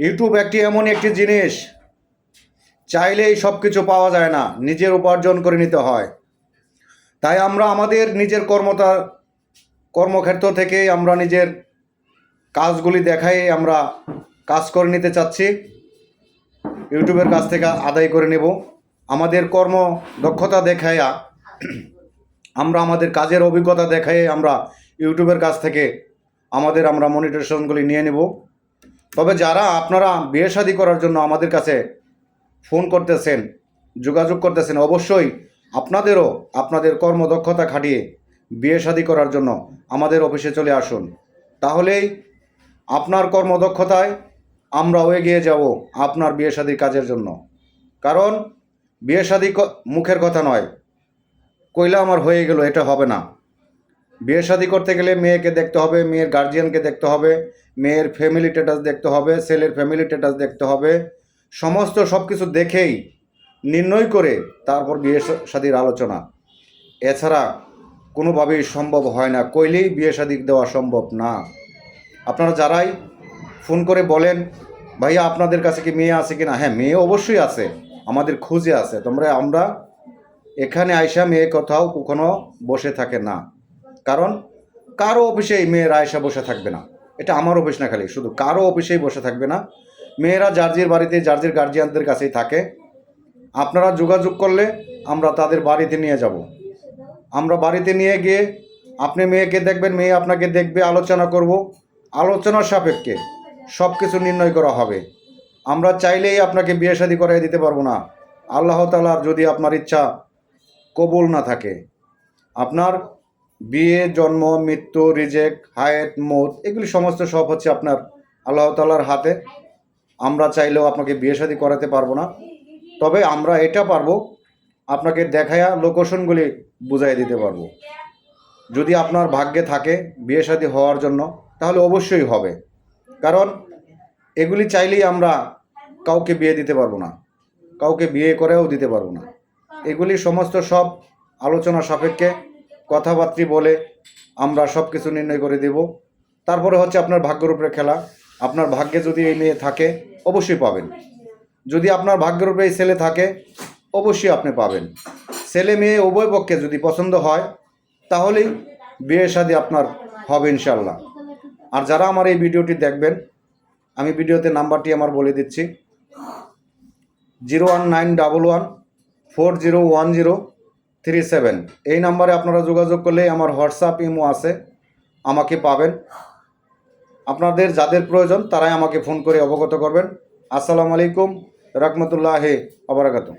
YouTube একটি এমন একটি জিনিস, চাইলেই সব কিছু পাওয়া যায় না, নিজের উপার্জন করে নিতে হয়। তাই আমরা আমাদের নিজের কর্মতা, কর্মক্ষেত্র থেকে আমরা নিজের কাজগুলি দেখাই, আমরা কাজ করে নিতে চাচ্ছি। ইউটিউবের কাছ থেকে আদায় করে নেব। আমাদের কর্ম দক্ষতা দেখাইয়া, আমরা আমাদের কাজের অভিজ্ঞতা দেখাই আমরা ইউটিউবের কাছ থেকে আমাদের আমরা মনিটেশনগুলি নিয়ে নেব। তবে যারা আপনারা বিয়ে শাদী করার জন্য আমাদের কাছে ফোন করতেছেন, যোগাযোগ করতেছেন, অবশ্যই আপনাদেরও আপনাদের কর্মদক্ষতা খাটিয়ে বিয়ে শাদী করার জন্য আমাদের অফিসে চলে আসুন। তাহলেই আপনার কর্মদক্ষতায় আমরাও এগিয়ে যাব আপনার বিয়ে শাদীর কাজের জন্য। কারণ বিয়ে শাদী মুখের কথা নয়, কইলা আমার হয়ে গেল, এটা হবে না। বিয়ে শাদী করতে গেলে মেয়েকে দেখতে হবে, মেয়ের গার্জিয়ানকে দেখতে হবে, মেয়ের ফ্যামিলি স্ট্যাটাস দেখতে হবে, ছেলের ফ্যামিলি স্ট্যাটাস দেখতে হবে। সমস্ত সব কিছু দেখেই নির্ণয় করে তারপর বিয়ে শাদীর আলোচনা। এছাড়া কোনোভাবেই সম্ভব হয় না, কইলেই বিয়ে শাদী দেওয়া সম্ভব না। আপনারা যারাই ফোন করে বলেন, ভাইয়া, আপনাদের কাছে কি মেয়ে আছে কি না হ্যাঁ মেয়ে অবশ্যই আছে, আমাদের খুঁজে আছে। তোমরা, আমরা এখানে আইসা মেয়ে কোথাও কখনো বসে থাকে না। কারণ কারও অফিসেই মেয়েরা আয়সা বসে থাকবে না। এটা আমার অফিস না খালি, শুধু কারও অফিসেই বসে থাকবে না। মেয়েরা জার্জির বাড়িতে, জার্জির গার্জিয়ানদের কাছেই থাকে। আপনারা যোগাযোগ করলে আমরা তাদের বাড়িতে নিয়ে যাব। আমরা বাড়িতে নিয়ে গিয়ে আপনি মেয়েকে দেখবেন, মেয়ে আপনাকে দেখবে, আলোচনা করব। আলোচনার সাপেক্ষে সব কিছু নির্ণয় করা হবে। আমরা চাইলেই আপনাকে বিয়ে শাদী করাই দিতে পারব না। আল্লাহ তালার যদি আপনার ইচ্ছা কবুল না থাকে, আপনার বিয়ে, জন্ম, মৃত্যু, রিজেক্ট হায়েট মত, এগুলি সমস্ত সব হচ্ছে আপনার আল্লাহ তালার হাতে। আমরা চাইলেও আপনাকে বিয়ে শাদী করাতে পারব না। তবে আমরা এটা পারব, আপনাকে দেখায়া লোকেশনগুলি বুঝাই দিতে পারব। যদি আপনার ভাগ্যে থাকে বিয়ে শাদী হওয়ার জন্য, তাহলে অবশ্যই হবে। কারণ এগুলি চাইলেই আমরা কাউকে বিয়ে দিতে পারব না। কাউকে বিয়ে করেও দিতে পারব না। এগুলি সমস্ত সব আলোচনা সাপেক্ষে কথাবার্তি বলে আমরা সব কিছু নির্ণয় করে দেব। তারপরে হচ্ছে আপনার ভাগ্যের উপরে খেলা। আপনার ভাগ্যে যদি এই মেয়ে থাকে, অবশ্যই পাবেন। যদি আপনার ভাগ্যের উপরে এই ছেলে থাকে, অবশ্যই আপনি পাবেন। ছেলে মেয়ে উভয় পক্ষে যদি পছন্দ হয়, তাহলেই বিয়ে শাদী আপনার হবে ইনশাল্লাহ আর যারা আমার এই ভিডিওটি দেখবেন, আমি ভিডিওতে নাম্বারটি আমার বলে দিচ্ছি। Zero one nine double one four zero one zero three seven. এই নাম্বারে আপনারা যোগাযোগ করলে আমার হোয়াটসঅ্যাপ ইমো আছে, আমাকে পাবেন। আপনাদের যাদের প্রয়োজন তারাই আমাকে ফোন করে অবগত করবেন। আসসালামু আলাইকুম, রহমতুল্লাহ আবরাকাতু